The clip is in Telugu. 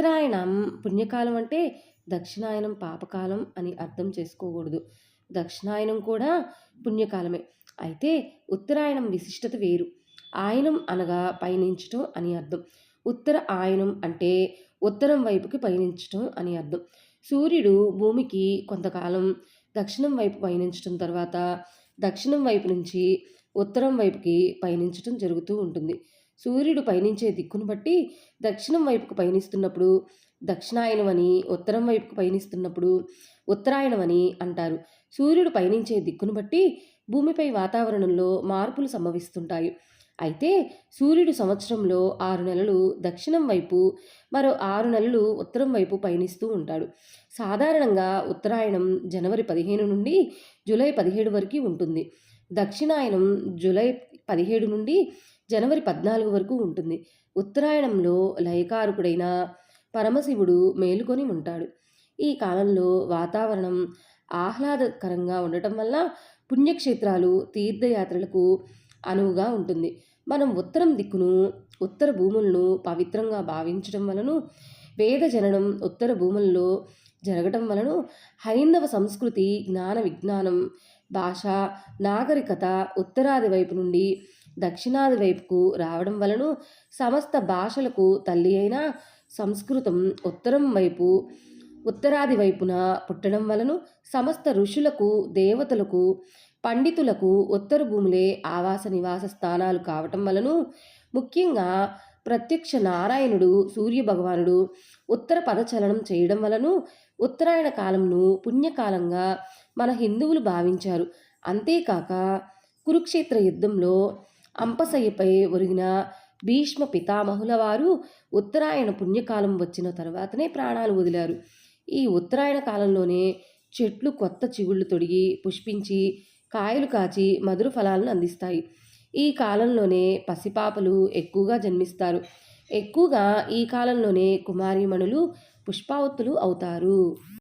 ఉత్తరాయణం పుణ్యకాలం అంటే దక్షిణాయనం పాపకాలం అని అర్థం చేసుకోకూడదు. దక్షిణాయనం కూడా పుణ్యకాలమే. అయితే ఉత్తరాయణం విశిష్టత వేరు. ఆయనం అనగా పయనించటం అని అర్థం. ఉత్తర ఆయనం అంటే ఉత్తరం వైపుకి పయనించటం అని అర్థం. సూర్యుడు భూమికి కొంతకాలం దక్షిణం వైపు పయనించడం తర్వాత దక్షిణం వైపు నుంచి ఉత్తరం వైపుకి పయనించటం జరుగుతూ ఉంటుంది. సూర్యుడు పయనించే దిక్కును బట్టి దక్షిణం వైపుకు పయనిస్తున్నప్పుడు దక్షిణాయనం అని ఉత్తరం వైపుకు పయనిస్తున్నప్పుడు ఉత్తరాయణం అని అంటారు. సూర్యుడు పయనించే దిక్కును బట్టి భూమిపై వాతావరణంలో మార్పులు సంభవిస్తుంటాయి. అయితే సూర్యుడు సంవత్సరంలో ఆరు నెలలు దక్షిణం వైపు మరో ఆరు నెలలు ఉత్తరం వైపు పయనిస్తూ ఉంటాడు. సాధారణంగా ఉత్తరాయణం జనవరి పదిహేను నుండి జూలై పదిహేడు వరకు ఉంటుంది. దక్షిణాయనం జూలై పదిహేడు నుండి జనవరి పద్నాలుగు వరకు ఉంటుంది. ఉత్తరాయణంలో లయకారకుడైన పరమశివుడు మేలుకొని ఉంటాడు. ఈ కాలంలో వాతావరణం ఆహ్లాదకరంగా ఉండటం వల్ల పుణ్యక్షేత్రాలు తీర్థయాత్రలకు అనువుగా ఉంటుంది. మనం ఉత్తరం దిక్కును ఉత్తర భూములను పవిత్రంగా భావించడం వలన వేద జననం ఉత్తర భూముల్లో జరగటం వలన హైందవ సంస్కృతి జ్ఞాన విజ్ఞానం భాష నాగరికత ఉత్తరాది వైపు నుండి దక్షిణాది వైపుకు రావడం వలన సమస్త భాషలకు తల్లి అయిన సంస్కృతం ఉత్తరం వైపు ఉత్తరాది వైపున పుట్టడం వలన సమస్త ఋషులకు దేవతలకు పండితులకు ఉత్తర భూములే ఆవాస నివాస స్థానాలు కావటం వలన ముఖ్యంగా ప్రత్యక్ష నారాయణుడు సూర్య భగవానుడు ఉత్తర పదచలనం చేయడం వలన ఉత్తరాయణ కాలంను పుణ్యకాలంగా మన హిందువులు భావించారు. అంతేకాక కురుక్షేత్ర యుద్ధంలో అంపసయ్యపై ఒరిగిన భీష్మ పితామహుల వారు ఉత్తరాయణ పుణ్యకాలం వచ్చిన తర్వాతనే ప్రాణాలు వదిలారు. ఈ ఉత్తరాయణ కాలంలోనే చెట్లు కొత్త చిగుళ్ళు తొడిగి పుష్పించి కాయలు కాచి మధుర ఫలాలను అందిస్తాయి. ఈ కాలంలోనే పసిపాపలు ఎక్కువగా జన్మిస్తారు. ఎక్కువగా ఈ కాలంలోనే కుమారీమణులు పుష్పావతులు అవుతారు.